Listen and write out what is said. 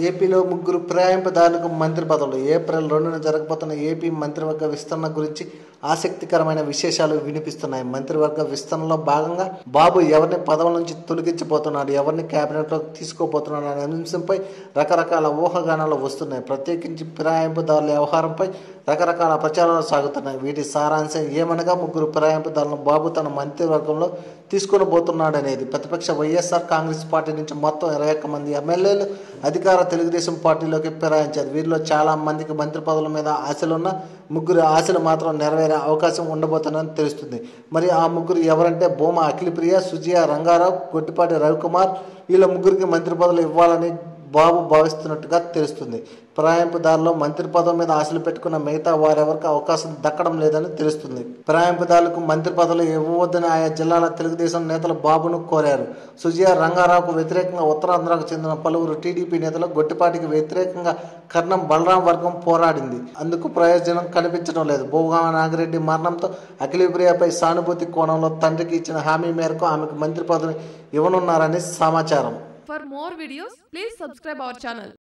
ఏపీలో ముగ్గురు ఫిరాయింపుదారులకు మంత్రి పదవులు ఏప్రిల్ రెండున జరగబోతున్న ఏపీ మంత్రివర్గ విస్తరణ గురించి ఆసక్తికరమైన విశేషాలు వినిపిస్తున్నాయి. మంత్రివర్గ విస్తరణలో భాగంగా బాబు ఎవరిని పదవుల నుంచి తొలగించబోతున్నాడు? ఎవరిని కేబినెట్లో తీసుకోబోతున్నాడు? అనే అంశంపై రకరకాల ఊహాగానాలు వస్తున్నాయి. ప్రత్యేకించి ఫిరాయింపుదారుల వ్యవహారంపై రకరకాల ప్రచారాలు సాగుతున్నాయి. వీటి సారాంశం ఏమనగా ముగ్గురు ఫిరాయింపుదారులను బాబు తన మంత్రివర్గంలో తీసుకొని పోతున్నాడనేది ప్రతిపక్ష వైఎస్ఆర్ కాంగ్రెస్ పార్టీ నుంచి మొత్తం ఇరవై ఒక్క మంది ఎమ్మెల్యేలు అధికార తెలుగుదేశం పార్టీలోకి ఫిరాయించారు. వీరిలో చాలా మందికి మంత్రి పదవుల మీద ఆశలున్న ముగ్గురు ఆశలు మాత్రం నెరవేరే అవకాశం ఉండబోతుందని తెలుస్తుంది. మరి ఆ ముగ్గురు ఎవరంటే భూమా అఖిలప్రియ సుజయ రంగారావు గొట్టిపాటి రవికుమార్. వీళ్ళ ముగ్గురికి మంత్రి పదవులు ఇవ్వాలని బాబు భావిస్తున్నట్టుగా తెలుస్తుంది. ఫిరాయింపుదారులో మంత్రి పదవి మీద ఆశలు పెట్టుకున్న మిగతా వారెవరికి అవకాశం దక్కడం లేదని తెలుస్తుంది. ఫిరాయింపుదారులకు మంత్రి పదవులు ఇవ్వవద్దని ఆయా జిల్లాల తెలుగుదేశం నేతలు బాబును కోరారు. సుజయ రంగారావుకు వ్యతిరేకంగా ఉత్తరాంధ్రకు చెందిన పలువురు టీడీపీ నేతలు గొట్టిపాటికి వ్యతిరేకంగా కర్ణం బలరాం వర్గం పోరాడింది. అందుకు ప్రయోజనం కనిపించడం లేదు. భూగామ నాగిరెడ్డి మరణంతో అఖిలప్రియపై సానుభూతి కోణంలో తండ్రికి ఇచ్చిన హామీ మేరకు ఆమెకు మంత్రి పదవి ఇవ్వనున్నారని సమాచారం. For more videos, please subscribe our channel.